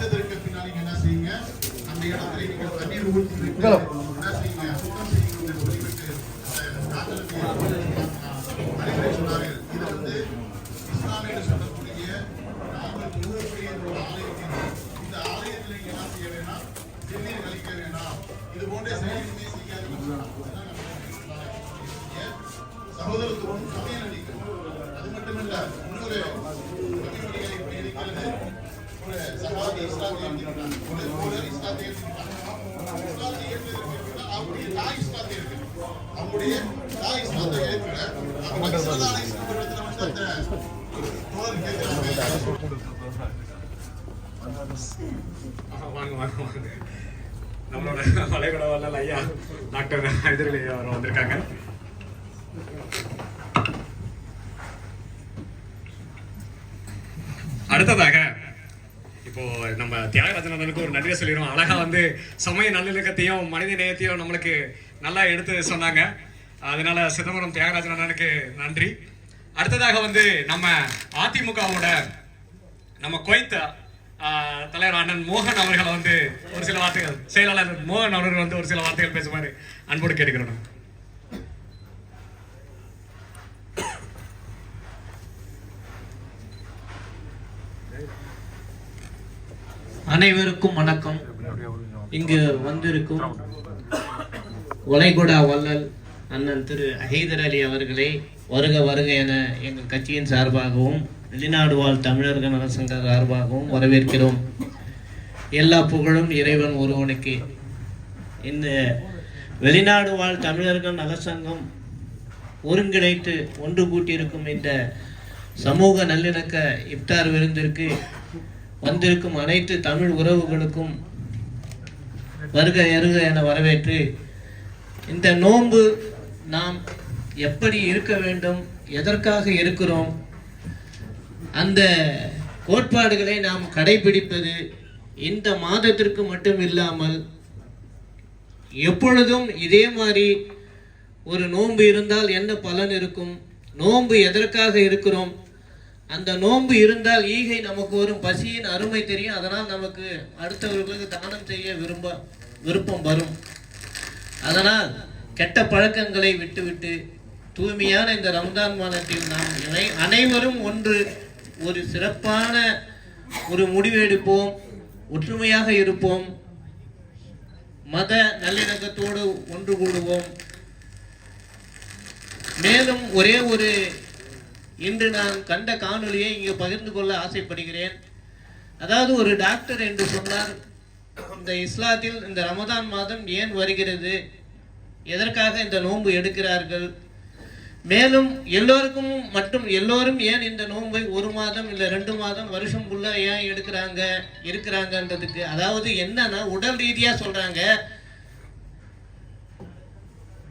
பின்னால் நீங்க என்ன செய்யுங்க? அந்த இடத்துல நீங்க தண்ணீர் ஊற்றி என்ன செய்யுங்க? சுத்தம் செய்யுங்க வாங்க வாங்க வாங்க நம்மளோட வளைகுடா வல்லல் ஐயா டாக்டர் ஹைதரலி அவர் வந்திருக்காங்க அடுத்ததாக இப்போ நம்ம தியாகராஜனனுக்கு ஒரு நன்றியை சொல்லிடுவோம் அழகா வந்து சமய நல்லிணக்கத்தையும் மனித நேயத்தையும் நம்மளுக்கு நல்லா எடுத்து சொன்னாங்க. அதனால சிதம்பரம் தியாகராஜன் அண்ணனுக்கு நன்றி. அடுத்ததாக வந்து நம்ம அதிமுகவோட நம்ம கோயத்த தலைவர் அண்ணன் மோகன் அவர்களை வந்து ஒரு சில வார்த்தைகள் செயலாளர் மோகன் அவர்கள் வந்து ஒரு சில வார்த்தைகள் பேசுமாறு அன்போடு கேட்டுக்கிறோம் அனைவருக்கும் வணக்கம். இங்கு வந்திருக்கும் வளைகுடா வள்ளல் அண்ணன் திரு ஹைதர் அலி அவர்களை வருக வருக என எங்கள் கட்சியின் சார்பாகவும் வெளிநாடு வாழ் தமிழர்கள் நலசங்க சார்பாகவும் வரவேற்கிறோம். எல்லா புகழும் இறைவன் ஒருவனுக்கு. இந்த வெளிநாடு வாழ் தமிழர்கள் நலசங்கம் ஒருங்கிணைத்து ஒன்று கூட்டியிருக்கும் இந்த சமூக நல்லிணக்க இப்தார் விருந்திற்கு வந்திருக்கும் அனைத்து தமிழ் உறவுகளுக்கும் வருக எருக என வரவேற்று இந்த நோன்பு நாம் எப்படி இருக்க வேண்டும் எதற்காக இருக்கிறோம் அந்த கோட்பாடுகளை நாம் கடைபிடிப்பது இந்த மாதத்திற்கு மட்டும் இல்லாமல் எப்பொழுதும் இதே மாதிரி ஒரு நோன்பு இருந்தால் என்ன பலன் இருக்கும் நோன்பு எதற்காக இருக்கிறோம் அந்த நோன்பு இருந்தால் ஈகை நமக்கு வரும் பசியின் அருமை தெரியும் அதனால் நமக்கு அடுத்தவர்களுக்கு தானம் செய்ய விரும்ப விருப்பம் வரும். அதனால் கெட்ட பழக்கங்களை விட்டுவிட்டு தூய்மையான இந்த ரம்ஜான் மாதத்தில் நாம் இணை- அனைவரும் ஒன்று ஒரு சிறப்பான ஒரு முடிவு எடுப்போம் ஒற்றுமையாக இருப்போம் மத நல்லிணக்கத்தோடு ஒன்று கூடுவோம். மேலும் ஒரே ஒரு இன்று நான் கண்ட காணொலியை இங்கே பகிர்ந்து கொள்ள ஆசைப்படுகிறேன். அதாவது ஒரு டாக்டர் என்று சொன்னார் இந்த இஸ்லாத்தில் இந்த ரமதான் மாதம் ஏன் வருகிறது? எதற்காக இந்த நோன்பு எடுக்கிறார்கள்? மேலும் எல்லோருக்கும் மட்டும் எல்லோரும் ஏன் இந்த நோன்பை ஒரு மாதம் இல்லை ரெண்டு மாதம் வருஷம் ஃபுல்லா ஏன் எடுக்கிறாங்க இருக்கிறாங்கன்றதுக்கு? அதாவது என்னன்னா உடல் ரீதியாக சொல்றாங்க.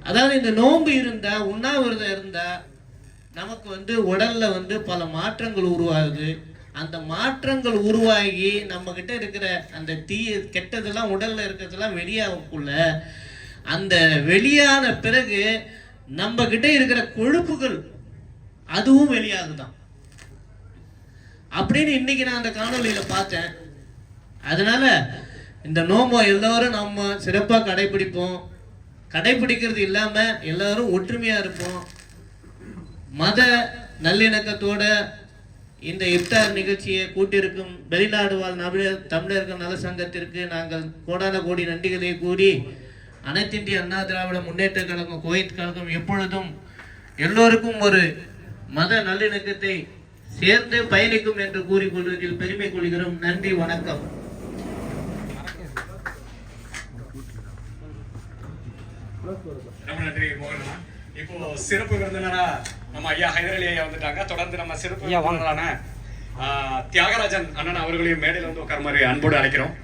அதாவது இந்த நோன்பு இருந்தா உண்ணாவிரதம் இருந்தா நமக்கு வந்து உடல்ல வந்து பல மாற்றங்கள் உருவாகுது. அந்த மாற்றங்கள் உருவாகி நம்ம கிட்ட இருக்கிற அந்த தீய கெட்டதெல்லாம் உடல்ல இருக்கிறதெல்லாம் வெளியாகக்குள்ள அந்த வெளியான பிறகு நம்ம கிட்ட இருக்கிற கொழுப்புகள் அதுவும் வெளியாகுதான். அப்படின்னு இன்னைக்கு நான் அந்த காணொலியில பார்த்தேன். அதனால இந்த நோம்பை எல்லாரும் நம்ம சிறப்பாக கடைபிடிப்போம். கடைபிடிக்கிறது இல்லாம எல்லாரும் ஒற்றுமையா இருப்போம். மத நல்லிணக்கத்தோட இந்த இப்தார் நிகழ்ச்சியை கூட்டிருக்கும் வெளிநாடு வாழ் தமிழர் தமிழர்கள் நல சங்கத்திற்கு நாங்கள் கோடான கோடி நன்றிகளை கூறி அனைத்திந்திய அண்ணா திராவிட முன்னேற்ற கழகம் கோயத் கழகம் எப்பொழுதும் எல்லோருக்கும் ஒரு மத நல்லிணக்கத்தை சேர்ந்து பயணிக்கும் என்று கூறிக்கொள்வதில் பெருமை கொள்கிறோம். நன்றி வணக்கம். இப்போ சிறப்பு விருந்தினரா நம்ம ஐயா ஹைதரலி ஐயா வந்துட்டாங்க. தொடர்ந்து நம்ம சிறப்பு விருந்தினரான தியாகராஜன் அண்ணன் அவர்களையும் மேடையில் வந்து உட்காருமாறு அன்போடு அழைக்கிறோம்.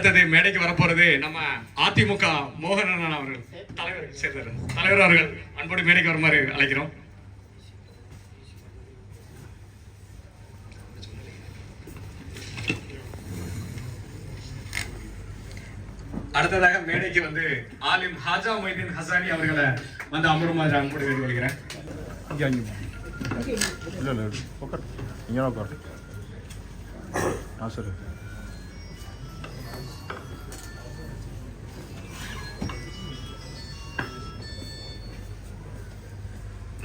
அடுத்தது மேடைக்கு வரப்போறது நம்ம அதிமுக மோகன் அண்ணன் அவர்கள். தலைவர் சேர்ந்தார் தலைவர் அவர்கள் அன்போடு மேடைக்கு வருமாறு அழைக்கிறோம். அடுத்ததாக மேடைக்கு வந்து ஆலிம் ஹாஜா மொய்தீன் ஹசானி அவர்களை வந்து அமருமாறு அன்போடு வேண்டி இங்கே இல்லை இல்லை உட்கார். இங்கே உட்கார். ஆ சரி.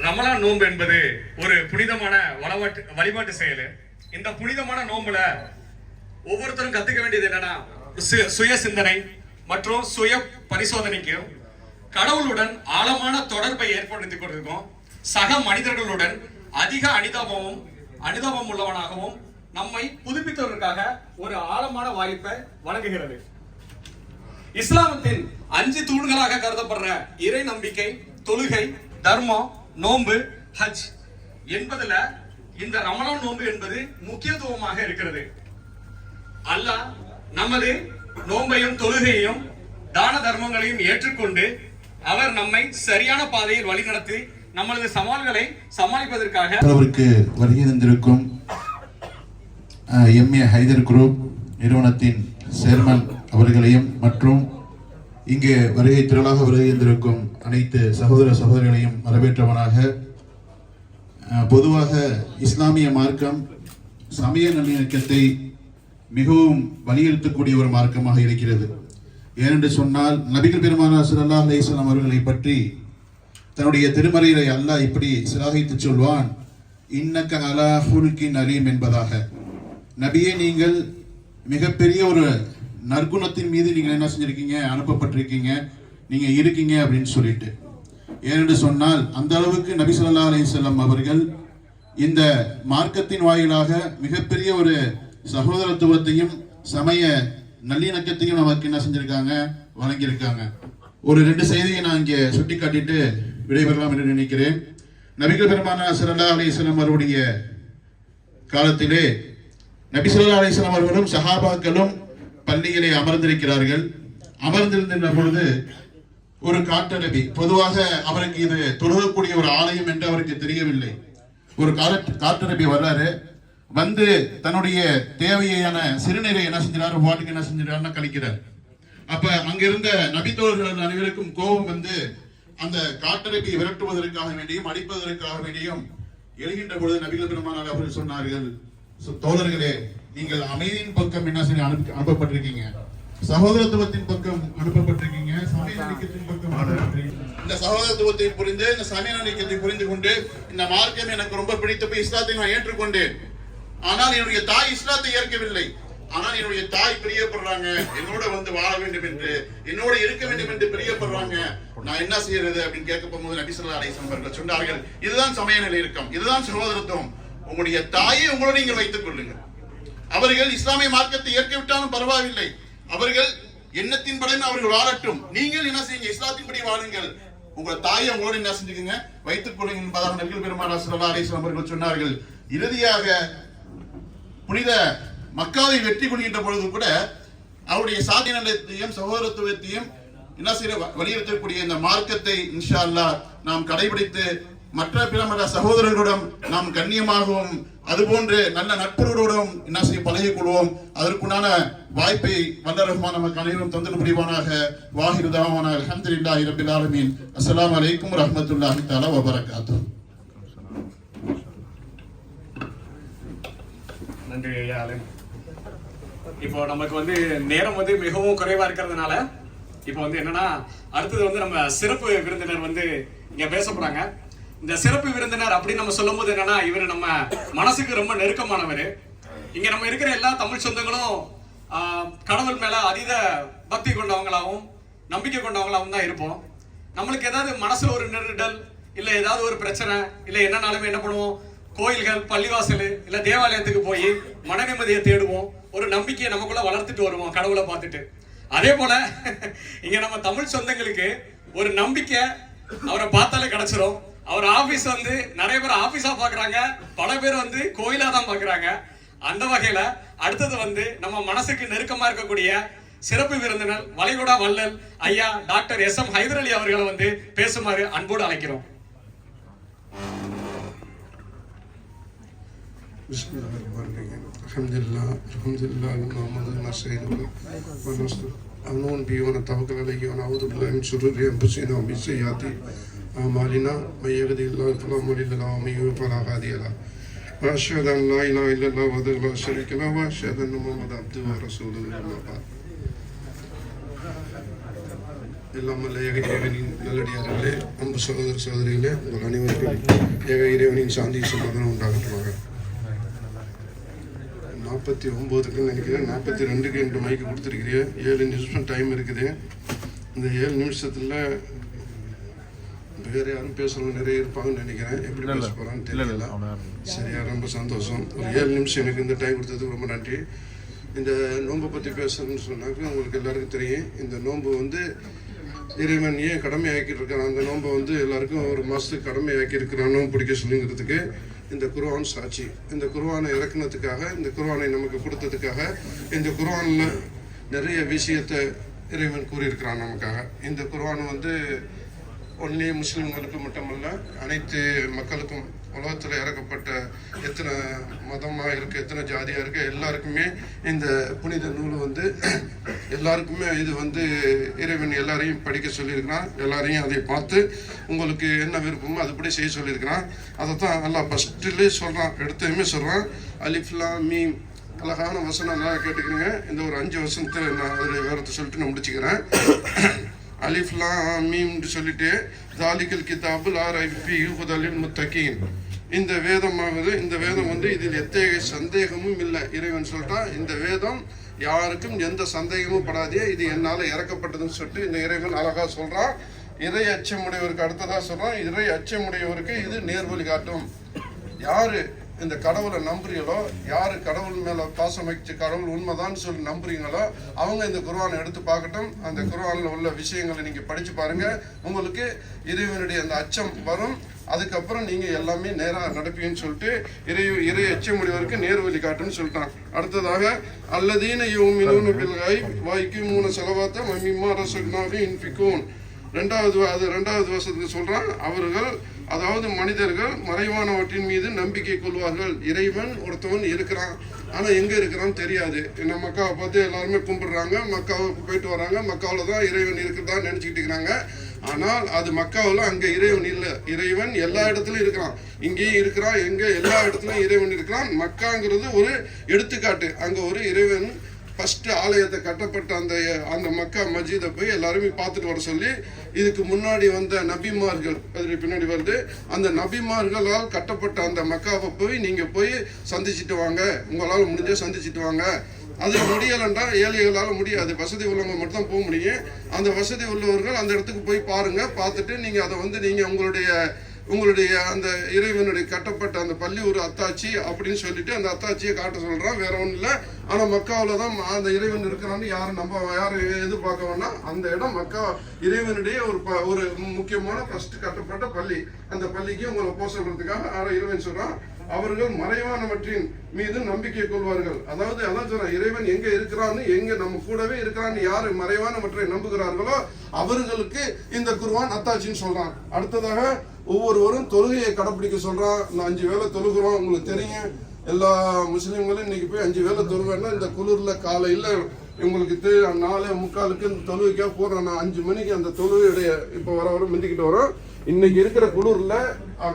ரமலான் நோன்பு என்பது ஒரு புனிதமான வழிபாட்டு வழிபாட்டு செயல். இந்த புனிதமான நோன்புல ஒவ்வொருத்தரும் கத்துக்க வேண்டியது என்னன்னா சுய சிந்தனை மற்றும் சுய பரிசோதனைக்கும் கடவுளுடன் ஆழமான தொடர்பை ஏற்படுத்திக் கொண்டிருக்கும். சக மனிதர்களுடன் அதிக அனிதாபமும் அனுதாபம் உள்ளவனாகவும் நம்மை புதுப்பித்தவர்களுக்காக ஒரு ஆழமான வாய்ப்பை வழங்குகிறது. இஸ்லாமத்தின் அஞ்சு தூண்களாக கருதப்படுற இறை நம்பிக்கை தொழுகை தர்மம் நோன்பு ஹஜ் என்பதுல இந்த ரமலான் நோன்பு என்பது முக்கியத்துவமாக இருக்கிறது. அல்லாஹ் நமது நோன்பையும் தொழுகையையும் தான தர்மங்களையும் ஏற்றுக்கொண்டு அவர் நம்மை சரியான பாதையில் வழிநடத்தி நம்மளது சவால்களை சமாளிப்பதற்காக அவருக்கு வருகை தந்திருக்கும் எம்ஏ ஹைதர் குரூப் நிறுவனத்தின் சேர்மன் அவர்களையும் மற்றும் இங்கே வருகை திரளாக வருகை அனைத்து சகோதர சகோதரிகளையும் வரவேற்றவனாக பொதுவாக இஸ்லாமிய மார்க்கம் சமய நல்லிணக்கத்தை மிகவும் வலியுறுத்தக்கூடிய ஒரு மார்க்கமாக இருக்கிறது. ஏனென்று சொன்னால் நபிகள் பெருமானார் ஸல்லல்லாஹு அலிஸ்லாம் அவர்களை பற்றி தன்னுடைய திருமறையிலே அல்லாஹ் இப்படி சிலாகித்து சொல்வான் இன்னக்க அலா ஹுல்கின் அலீம் என்பதாக. நபியே நீங்கள் மிகப்பெரிய ஒரு நற்குணத்தின் மீது நீங்கள் என்ன செஞ்சுருக்கீங்க? அனுப்பப்பட்டிருக்கீங்க. நீங்கள் இருக்கீங்க அப்படின்னு சொல்லிட்டு. ஏனென்று சொன்னால் அந்த அளவுக்கு நபி சொல்லா அலிசல்லாம் அவர்கள் இந்த மார்க்கத்தின் வாயிலாக மிகப்பெரிய ஒரு சகோதரத்துவத்தையும் சமய நல்லிணக்கத்தையும் நமக்கு என்ன செஞ்சிருக்காங்க? வழங்கியிருக்காங்க. ஒரு ரெண்டு செய்தியை நான் இங்கே சுட்டி காட்டிட்டு விடைபெறலாம் என்று நினைக்கிறேன். நபிகள் பெருமானா சல்லா அலைஹி அவருடைய காலத்திலே நபி சொல்லா அலிஸ்லாம் அவர்களும் சஹாபாக்களும் பள்ளியிலே அமர்ந்திருக்கிறார்கள். அமர்ந்திருந்த பொழுது ஒரு காட்டரபி பொதுவாக அவருக்கு இது தொழுகக்கூடிய ஒரு ஆலயம் என்று அவருக்கு தெரியவில்லை. ஒரு காலட் காட்டரபி வர்றாரு. வந்து தன்னுடைய தேவையான சிறுநீரை என்ன செஞ்சாரு வாட்டுக்கு என்ன செஞ்சாருன்னா கழிக்கிறார். அப்ப அங்கிருந்த நபித்தோழர்கள் அனைவருக்கும் கோபம் வந்து அந்த காட்டரபி விரட்டுவதற்காக வேண்டியும் அடிப்பதற்காக வேண்டியும் எழுகின்ற பொழுது நபிகள் பெருமானார் அவர்கள் சொன்னார்கள் தோழர்களே நீங்கள் அமைதியின் பக்கம் என்ன செய்ய அனுப்பி அனுப்பப்பட்டிருக்கீங்க? சகோதரத்துவத்தின் பக்கம் அனுப்பப்பட்டிருக்கீங்க. சமய பக்கம் இந்த சகோதரத்துவத்தை புரிந்து இந்த சமய புரிந்து கொண்டு இந்த மார்க்கம் எனக்கு ரொம்ப பிடித்து போய் இஸ்லாத்தை நான் ஏற்றுக்கொண்டேன். ஆனால் என்னுடைய தாய் இஸ்லாத்தை ஏற்கவில்லை. ஆனால் என்னுடைய தாய் பிரியப்படுறாங்க. என்னோட வந்து வாழ வேண்டும் என்று என்னோட இருக்க வேண்டும் என்று பிரியப்படுறாங்க. நான் என்ன செய்யறது அப்படின்னு கேட்க போகும்போது நபிசல்லா ஸல்லல்லாஹு அலைஹி அவர்கள் சொன்னார்கள் இதுதான் சமய நிலையிருக்கம் இதுதான் சகோதரத்துவம். உங்களுடைய தாயை உங்களோட நீங்கள் வைத்துக் கொள்ளுங்கள். அவர்கள் இஸ்லாமிய மார்க்கத்தை ஏற்க விட்டாலும் பரவாயில்லை. அவர்கள் எண்ணத்தின் படம் அவர்கள் வாழட்டும். நீங்கள் என்ன செய்யுங்க? இஸ்லாத்தின்படி வாழுங்கள். உங்க தாயை உங்களோட என்ன செஞ்சுக்கோங்க? வைத்துக் கொள்ளுங்க என்பதாக நபிகள் பெருமானார் ஸல்லல்லாஹு அலைஹி அவர்கள் சொன்னார்கள். இறுதியாக புனித மக்காவை வெற்றி கொள்கின்ற பொழுது கூட அவருடைய சாதி நிலையத்தையும் சகோதரத்துவத்தையும் என்ன செய்ய வலியுறுத்தக்கூடிய இந்த மார்க்கத்தை இன்ஷா அல்லாஹ் நாம் கடைபிடித்து மற்ற பிற மத சகோதரர்களிடம் நாம் கண்ணியமாகவும் அதுபோன்று நல்ல நட்புகளோடும் என்ன செய்ய பழகிக் கொள்வோம் அதற்குண்டான வாய்ப்பை வல்ல ரஹ்மான் நமக்கு அனைவரும் தந்தல் புரிவானாக. வாஹிரு தாவான இரபில் ஆலமீன். அஸ்லாம் அலைக்கும் ரஹ்மத்துல்லாஹி தஆலா வ நன்றி ஐயா இப்போ நமக்கு வந்து நேரம் வந்து மிகவும் குறைவா இருக்கிறதுனால இப்போ வந்து என்னன்னா அடுத்தது வந்து நம்ம சிறப்பு விருந்தினர் வந்து இங்க பேச போறாங்க. இந்த சிறப்பு விருந்தினர் அப்படின்னு நம்ம சொல்லும்போது என்னன்னா இவர் நம்ம மனசுக்கு ரொம்ப நெருக்கமானவர். இங்க நம்ம இருக்கிற எல்லா தமிழ் சொந்தங்களும் ஆஹ், கடவுள் மேல அதீத பக்தி கொண்டவங்களாகவும் நம்பிக்கை கொண்டவங்களாகவும் தான் இருப்போம். நம்மளுக்கு ஏதாவது மனசுல ஒரு நெருடல் இல்ல ஏதாவது ஒரு பிரச்சனை இல்ல என்னனாலுமே என்ன பண்ணுவோம்? கோயில்கள் பள்ளிவாசல் இல்ல தேவாலயத்துக்கு போய் மன நிம்மதியை தேடுவோம். ஒரு நம்பிக்கையை நமக்குள்ள வளர்த்துட்டு வருவோம் கடவுளை பார்த்துட்டு. அதே போல இங்க நம்ம தமிழ் சொந்தங்களுக்கு ஒரு நம்பிக்கை அவரை பார்த்தாலே கிடைச்சிரும். அவர் ஆபீஸ் வந்து நிறைய பேர் ஆபீஸா பாக்குறாங்க பல பேர் வந்து கோயிலா தான் பாக்குறாங்க அந்த வகையில அடுத்தது வந்து நம்ம மனசுக்கு நெருக்கமா இருக்கக்கூடிய சிறப்பு விருந்தினர் வளைகுடா வள்ளல் ஐயா doctor S M Haider Ali அவர்களை வந்து பேசுமாறு அன்போடு அழைக்கிறோம் بسم الله الرحمن الرحيم الحمد لله الحمد لله نحمده ونستعينه ونستغفره ونؤمن به ونتوكل عليه ونعوذ بالله من شرور انفسنا ومن سيئات اعمالنا من يهده الله فلا مضل له ومن يضلل فلا هادي له واشهد ان لا اله الا الله وحده لا شريك له واشهد ان محمدا عبده ورسوله اما بعد எல்லாம் வல்ல ஏக இறைவனின் நல்லடியார்களே அன்பு சகோதர சகோதரிகளே உங்கள் அனைவருக்கும் ஏக இறைவனின் சாந்தி சமாதானம் உண்டாகட்டுமாக நாற்பத்தி ஒம்போதுக்குன்னு நினைக்கிறேன் நாற்பத்தி ரெண்டுக்கு என்று மைக்கு கொடுத்துருக்கிறேன் ஏழு நிமிஷம் டைம் இருக்குது இந்த ஏழு நிமிஷத்தில் வேறு யாரும் பேசுகிறவங்க நிறைய இருப்பாங்கன்னு நினைக்கிறேன். எப்படி பேச போகிறான்னு தெரியல. சரியா ரொம்ப சந்தோஷம். ஒரு ஏழு நிமிஷம் எனக்கு இந்த டைம் கொடுத்ததுக்கு ரொம்ப நன்றி. இந்த நோன்பை பற்றி பேசணும்னு சொன்னாக்க உங்களுக்கு எல்லாருக்கும் தெரியும். இந்த நோன்பு வந்து இறைவன் ஏன் கடமையாக்கிட்டு இருக்கான்? அந்த நோன்பை வந்து எல்லாருக்கும் ஒரு மாதத்துக்கு கடமையாக்கி இருக்கிறானோ. பிடிக்க சொல்லுங்கிறதுக்கு இந்த குர்ஆன் சாட்சி. இந்த குர்ஆனை இறக்குனதுக்காக இந்த குர்ஆனை நமக்கு கொடுத்ததுக்காக இந்த குர்ஆனில் நிறைய விஷயத்தை இறைவன் கூறியிருக்கிறான் நமக்காக. இந்த குர்ஆன் வந்து ஒன்லி முஸ்லீம்களுக்கு மட்டுமல்ல அனைத்து மக்களுக்கும் உலகத்தில் இறக்கப்பட்ட எத்தனை மதமாக இருக்குது எத்தனை ஜாதியாக இருக்குது எல்லாருக்குமே இந்த புனித நூல் வந்து எல்லாருக்குமே இது வந்து இறைவன் எல்லாரையும் படிக்க சொல்லியிருக்கிறான். எல்லாரையும் அதை பார்த்து உங்களுக்கு என்ன விருப்பமோ அதுபடி செய்ய சொல்லியிருக்கிறான். அதை தான் நல்லா ஃபஸ்ட்டுலேயே சொல்கிறான் எடுத்ததுமே சொல்கிறான் அலிஃப்லா மீம் அழகான வசனம் நல்லா கேட்டுக்கிறீங்க இந்த ஒரு அஞ்சு வருஷத்தை நான் அதில் விவரத்தை சொல்லிட்டு நான் முடிச்சுக்கிறேன். அலிஃப்லாம் மீம்னு சொல்லிட்டு தாலிக்கல் கிதாபுல் ஆர் ஹுதலின் யூகுதலில் முத்தகீன் இந்த வேதமாகுது இந்த வேதம் வந்து இதில் எத்தகைய சந்தேகமும் இல்லை. இறைவன் சொல்லிட்டான் இந்த வேதம் யாருக்கும் எந்த சந்தேகமும் படாதே இது என்னால் இறக்கப்பட்டதுன்னு சொல்லிட்டு இந்த இறைவன் அழகாக சொல்கிறான் இறை அச்சமுடையவருக்கு அடுத்ததாக சொல்கிறான் இறை அச்சமுடையவருக்கு இது நேர்வழி காட்டும். யாரு? இந்த கடவுளை நம்புறீங்களோ யார் கடவுள் மேலே பாசம் வச்சு கடவுள் உண்மைதான் சொல்லி நம்புறீங்களோ அவங்க இந்த குருவானை எடுத்து பார்க்கட்டும். அந்த குருவானில் உள்ள விஷயங்களை நீங்கள் படித்து பாருங்க. உங்களுக்கு இறைவனுடைய அந்த அச்சம் வரும். அதுக்கப்புறம் நீங்கள் எல்லாமே நேராக நடப்பீங்கன்னு சொல்லிட்டு இறை இறை அச்சமுடையவருக்கு நேர்வழி காட்டுன்னு சொல்லிட்டான். அடுத்ததாக அல்லதீன யோமினூன பில்காய் வாய்க்கு மூணு செலவாத்த மம்மிமா ரசகுனாவே இன்பிக்கும் ரெண்டாவது அது ரெண்டாவது வசத்துக்கு சொல்றான் அவர்கள் அதாவது மனிதர்கள் மறைவானவற்றின் மீது நம்பிக்கை கொள்வார்கள். இறைவன் ஒருத்தவன் இருக்கிறான். ஆனால் எங்கே இருக்கிறான்னு தெரியாது. என்ன மக்காவை பார்த்து எல்லாருமே கும்பிடுறாங்க. மக்காவுக்கு போயிட்டு வராங்க. மக்காவில் தான் இறைவன் இருக்கிறதான்னு நினச்சிக்கிட்டு இருக்கிறாங்க. ஆனால் அது மக்காவில் அங்கே இறைவன் இல்லை. இறைவன் எல்லா இடத்துலையும் இருக்கிறான். இங்கேயும் இருக்கிறான். எங்கே எல்லா இடத்துலையும் இறைவன் இருக்கிறான். மக்காங்கிறது ஒரு எடுத்துக்காட்டு. அங்கே ஒரு இறைவன் ஃபஸ்ட்டு ஆலயத்தை கட்டப்பட்ட அந்த அந்த மக்கா மஜீதை போய் எல்லாருமே பார்த்துட்டு வர சொல்லி இதுக்கு முன்னாடி வந்த நபிமார்கள் அது பின்னாடி வருது. அந்த நபிமார்களால் கட்டப்பட்ட அந்த மக்காவை போய் நீங்கள் போய் சந்திச்சுட்டு வாங்க. உங்களால் முடிஞ்ச சந்திச்சுட்டு வாங்க. அது முடியலைன்றா ஏழைகளால் முடியாது. வசதி உள்ளவங்க மட்டும் தான் போக முடியும். அந்த வசதி உள்ளவர்கள் அந்த இடத்துக்கு போய் பாருங்கள் பார்த்துட்டு நீங்கள் அதை வந்து நீங்கள் உங்களுடைய உங்களுடைய அந்த இறைவனுடைய கட்டப்பட்ட அந்த பள்ளி ஒரு அத்தாச்சி அப்படின்னு சொல்லிட்டு அந்த அத்தாச்சியை காட்ட சொல்றான். வேற ஒன்றும் இல்லை. ஆனால் மக்காவில் தான் அந்த இறைவன் இருக்கிறான்னு யாரும் நம்ப யாரும் எதிர்பார்க்க வேணாம் அந்த இடம் மக்கா இறைவனுடைய ஒரு ப- ஒரு முக்கியமான ஃபர்ஸ்ட் கட்டப்பட்ட பள்ளி. அந்த பள்ளிக்கு உங்களை போக சொல்றதுக்காக ஆனா இறைவன் சொல்கிறான் அவர்கள் மறைவானவற்றின் மீது நம்பிக்கை கொள்வார்கள். அதாவது அதான் சொல்றேன் இறைவன் எங்க இருக்கிறான்னு எங்க நம்ம கூடவே இருக்கிறான்னு யாரு மறைவானவற்றை நம்புகிறார்களோ அவர்களுக்கு இந்த குருவான் அத்தாச்சின்னு சொல்றான். அடுத்ததாக ஒவ்வொருவரும் தொழுகையை கடைப்பிடிக்க சொல்றான் நான் அஞ்சு வேளை தொழுகிறோம் உங்களுக்கு தெரியும். எல்லா முஸ்லீம்களும் இன்னைக்கு போய் அஞ்சு வேளை தொழுவேன்னா இந்த குளிர்ல காலையில் உங்களுக்கு தெரியும் நாலே முக்காலுக்கு இந்த தொழுகைக்காக போறோம் நான் அஞ்சு மணிக்கு அந்த தொழுகையுடைய இப்போ வர வர மிந்திக்கிட்டு வரோம். இன்னைக்கு இருக்கிற குளிர்ல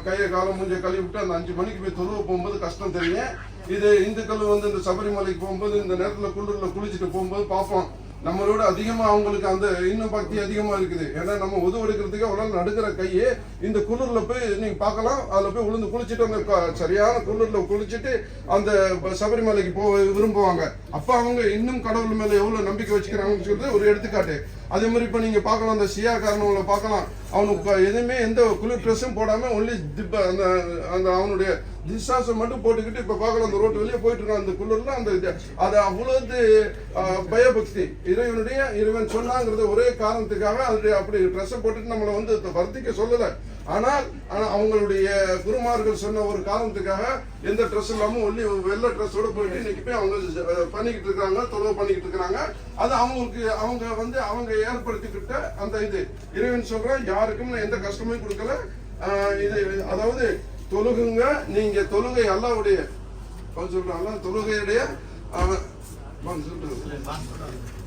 கையை காலம் மூஞ்ச கழுவி விட்டு அந்த அஞ்சு மணிக்கு போய் தொழுவ போகும்போது கஷ்டம் தெரியும். இது இந்துக்கள் வந்து இந்த சபரிமலைக்கு போகும்போது இந்த நேரத்தில் குளிரில் குளிச்சுட்டு போகும்போது பார்ப்போம். நம்மளோட அதிகமா அவங்களுக்கு அந்த இன்னும் பக்தி அதிகமா இருக்குது. ஏன்னா நம்ம உதவு எடுக்கிறதுக்கு அவ்வளவு நடுக்கிற கையே இந்த குளிர்ல போய் நீங்க பார்க்கலாம். அதுல போய் உளுந்து குளிச்சுட்டு அந்த க- சரியான குளிர்ல குளிச்சுட்டு அந்த ப- சபரிமலைக்கு போக விரும்புவாங்க. அப்ப அவங்க இன்னும் கடவுள் மேல எவ்வளவு நம்பிக்கை வச்சுக்கிறாங்கன்னு சொல்றது ஒரு எடுத்துக்காட்டு. அதே மாதிரி இப்ப நீங்க பார்க்கலாம் அந்த சியா காரணவங்களை பார்க்கலாம். அவனுக்கு எதுவுமே எந்த குளிர் ட்ரெஸ்ஸும் போடாம ஒன்லி அந்த அந்த அவனுடைய திசாசம் மட்டும் போட்டுக்கிட்டு இப்போ பார்க்கலாம் அந்த ரோட்டு வெளியே போயிட்டு இருக்கான் அந்த குளிரில் அந்த இது- அது அவ்வளவு பயபக்தி. இறைவனுடைய இறைவன் சொன்னாங்கிறது ஒரே காரணத்துக்காக அதனுடைய அப்படி ட்ரெஸ்ஸை போட்டுட்டு நம்மளை வந்து வருத்திக்க சொல்லலை. ஆனால் ஆனால் அவங்களுடைய குருமார்கள் சொன்ன ஒரு காரணத்துக்காக எந்த ட்ரெஸ் இல்லாமல் ஒல்லி வெள்ளை ட்ரெஸ்ஸோட போயிட்டு இன்னைக்கு போய் அவங்க பண்ணிக்கிட்டு இருக்காங்க தொழில் பண்ணிக்கிட்டு இருக்கிறாங்க. அது அவங்களுக்கு அவங்க வந்து அவங்க ஏற்படுத்திக்கிட்ட அந்த இது. இறைவன் சொல்ற யாருக்கும் நான் எந்த கஷ்டமும் கொடுக்கல. இது அதாவது தொழுகுங்க. நீங்க தொழுகை அல்லாவுடைய அவன் தொழுகையுடைய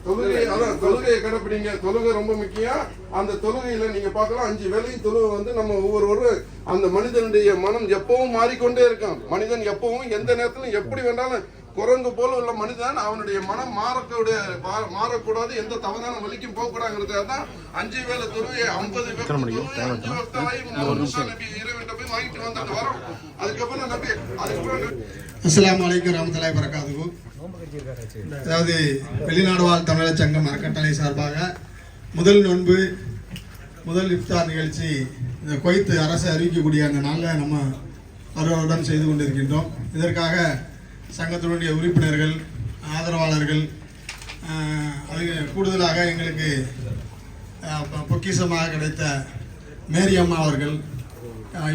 தொழுகை அதான் தொழுகையை கடைப்பிடிங்க. தொழுகை ரொம்ப முக்கியம். அந்த தொழுகையில நீங்க பார்க்கலாம் அஞ்சு வேலையும் தொழுகை வந்து நம்ம ஒவ்வொருவரும் அந்த மனிதனுடைய மனம் எப்பவும் மாறிக்கொண்டே இருக்கும். மனிதன் எப்பவும் எந்த நேரத்திலும் எப்படி வேண்டாலும் குரங்கு போல உள்ள மனிதன் அவனுடைய மனம் மாறக்கூடிய மா- மாறக்கூடாது. எந்த தவறான வழிக்கும் போகக்கூடாதுங்கிறதுக்காக தான் அஞ்சு வேலை தொழுகை ஐம்பது அஸ்ஸலாமு அலைக்கும் ரஹமத்துல்லாஹி வரகாத்துஹு அதாவது வெளிநாடு வாழ் தமிழர் சங்கம் அறக்கட்டளை சார்பாக முதல் நோன்பு முதல் இஃப்தார் நிகழ்ச்சி இந்த குவைத்து அரசு அறிவிக்கக்கூடிய அந்த நாளில் நம்ம வருடம் செய்து கொண்டிருக்கின்றோம். இதற்காக சங்கத்தினுடைய உறுப்பினர்கள் ஆதரவாளர்கள் அது கூடுதலாக எங்களுக்கு பொக்கிசமாக பொக்கிஷமாக கிடைத்த மேரியம்மா அவர்கள்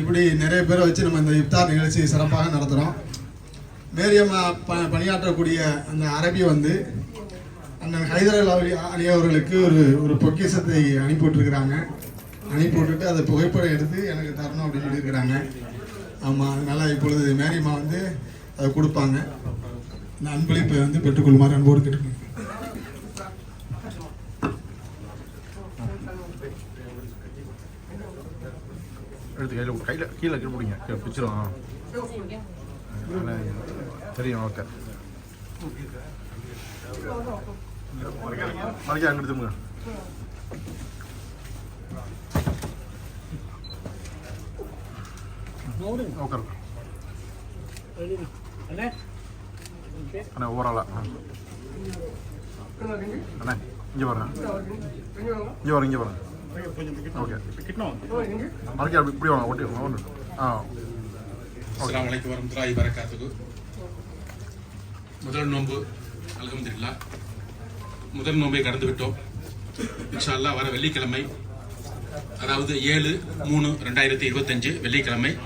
இப்படி நிறைய பேரை வச்சு நம்ம இந்த இப்தார் நிகழ்ச்சி சிறப்பாக நடத்துகிறோம் மேரியம்மா ப பணியாற்றக்கூடிய அந்த அரபி வந்து அண்ணன் ஹைதர் அலி அலி அவர்களுக்கு ஒரு ஒரு பொக்கிஷத்தை அனுப்பி விட்டுருக்குறாங்க அனுப்பி விட்டுட்டு அதை புகைப்படம் எடுத்து எனக்கு தரணும் அப்படின்னு சொல்லியிருக்கிறாங்க. ஆமாம் அதனால் இப்பொழுது மேரியம்மா வந்து அதை கொடுப்பாங்க. இந்த அன்பளிப்பை வந்து பெற்றுக்கொள்ளுமாறு அன்போடு கேட்டுக்கோங்க எடுத்து கையில் கையில் கீழே கீழே பிடிங்க. கீழே பிடிச்சிரும் தெரியும் ஓகே மறைக்க அங்கே எடுத்துங்க ஓகே அண்ணா. ஓவராலா அண்ணா இங்கே பாருங்க. இங்கே பாருங்க இங்கே பாருங்க. ஓகே மறைக்க அப்படி இப்படி வாங்க ஒட்டி ஒன்று ஆ. அஸ்ஸலாமு அலைக்கும் வரமத்துல்லாஹி வரகாத்துகு முதல் நோன்பு அல்ஹம்துலில்லாஹ். முதல் நோன்பை கடந்து விட்டோம் இன்ஷா அல்லாஹ் வர வெள்ளிக்கிழமை அதாவது ஏழு மூணு ரெண்டாயிரத்தி இருபத்தஞ்சு வெள்ளிக்கிழமை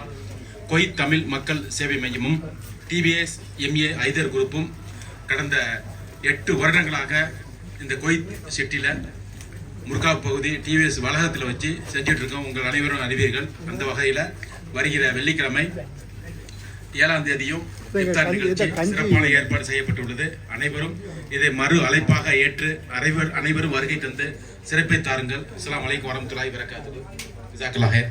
கொய் தமிழ் மக்கள் சேவை மையமும் டிவிஎஸ் எம்ஏ ஐதர் குரூப்பும் கடந்த எட்டு வருடங்களாக இந்த கொய்த் சிட்டியில் முர்கா பகுதி டிவிஎஸ் வளாகத்தில் வச்சு செஞ்சுட்டு இருக்கோம் உங்கள் அனைவரும் அறிவீர்கள். அந்த வகையில் வருகிற வெள்ளிக்கிழமை ஏழாம் தேதியும் இஃப்தார் நிகழ்ச்சி சிறப்பான ஏற்பாடு செய்யப்பட்டுள்ளது. அனைவரும் இதை மறு அழைப்பாக ஏற்று அனைவர் அனைவரும் வருகை தந்து சிறப்பை தாருங்கள். அஸ்ஸலாமு அலைக்கும் வரமத்துல்லாஹி வரகாத்துஹு ஜஸாக்கல்லாஹ் ஹைர்.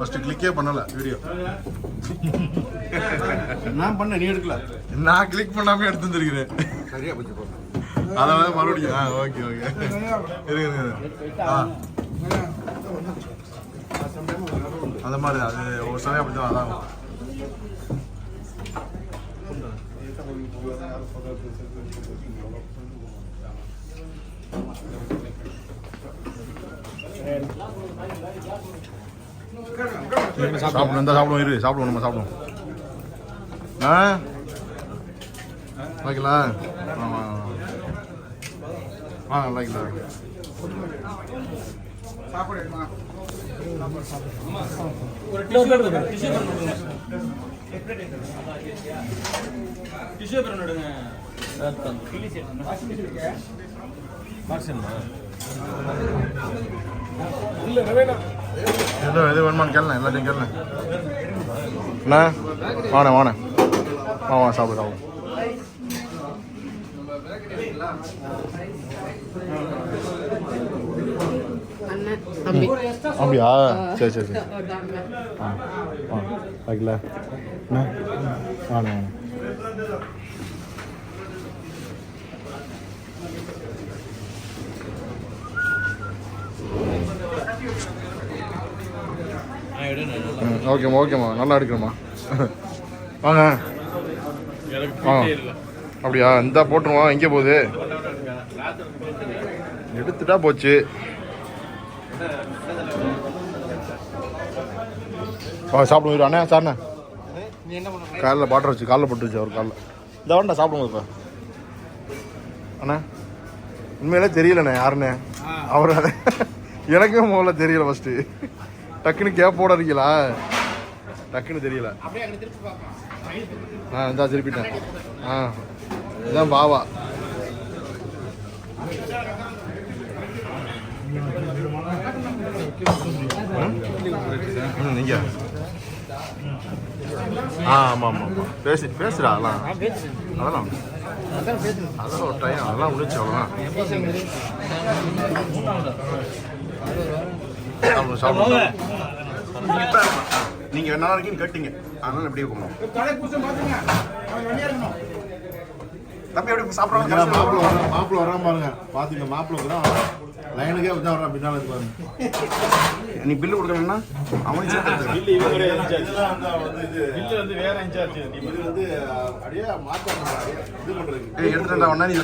ஃபர்ஸ்ட் கிளிக்கே பண்ணல வீடியோ நான் பண்ண நீ எடுக்கல. நான் கிளிக் பண்ணாம எடுத்து வந்திருக்கிறேன். சரியா போச்சு அதனால மறுபடியும் ஆ ஓகே ஓகே இருங்க ஆ. அந்த மாதிரி. அது ஒரு சமயம் அப்படி தான் அதான். சாப்பிடணும் இந்த சாப்பிடுவோம் இரு. சாப்பிடுவோம் நம்ம சாப்பிடுவோம். ஆ? வாங்கிக்கலா? ஆமாம் வாங்க வாங்கிக்கலாம் ஏதோ எது வேணுமான்னு கேளுங்க எல்லாத்தையும் கேளுங்க அண்ணா வாண்ணே வாண்ணே வா வா சாப்பிடு சாப்பிடு அப்படியா சரி சரி சரி ஆ ஆ வைக்கல என்ன வாண்ணே வாண்ணே ஓகேம்மா ஓகேம்மா. நல்லா எடுக்கிறேம்மா வாங்க. அப்படியா? இந்த போட்டுருவோம் எங்கே போகுது. எடுத்துட்டா போச்சு. வாங்க சாப்பிடுவோம் அண்ணா சார்ண்ணே காலில் பாட்டர் வச்சு காலில் போட்டு வச்சு அவர் காலில். இந்த வேண்டா சாப்பிடுவோம் இப்போ. அண்ணா உண்மையிலே தெரியலண்ணே யாருண்ணே அவர் எனக்கும் முதல்ல தெரியல ஃபஸ்ட்டு டக்குன்னு கேப்போட இருக்கீங்களா டக்குன்னு தெரியல. ஆ இந்தா திருப்பிட்டேன். ஆ இதான் பாவா. ம் நீங்கள் ஆ ஆமாம் ஆமாம் ஆமாம் பேசி பேசுடா அதெல்லாம். அதெல்லாம். அதெல்லாம் ஒரு டைம் அதெல்லாம் முடிச்சு அவ்வளோதான் நீங்கள் என்ன இருக்கீங்கன்னு கேட்டீங்க. அதனால எப்படியே போகணும். தம்பி எப்படி சாப்பிட்றாங்க மாப்பிள்ள வர மாப்பிள்ள வராம பாருங்க. பாத்துங்க மாப்பிள்ள கூட லைனுக்கே வந்து வர்றான் பின்னால பாருங்க. நீ பில்லு கொடுக்கணும்னா அவனுக்கு சேர்த்து இல்ல இவங்க இதெல்லாம் வந்து அவன் வந்து இது வந்து வேற இன்சார்ஜ். இது வந்து அப்படியே மாத்த இது பண்றது எடுத்துட்டா ஒன்னா நீ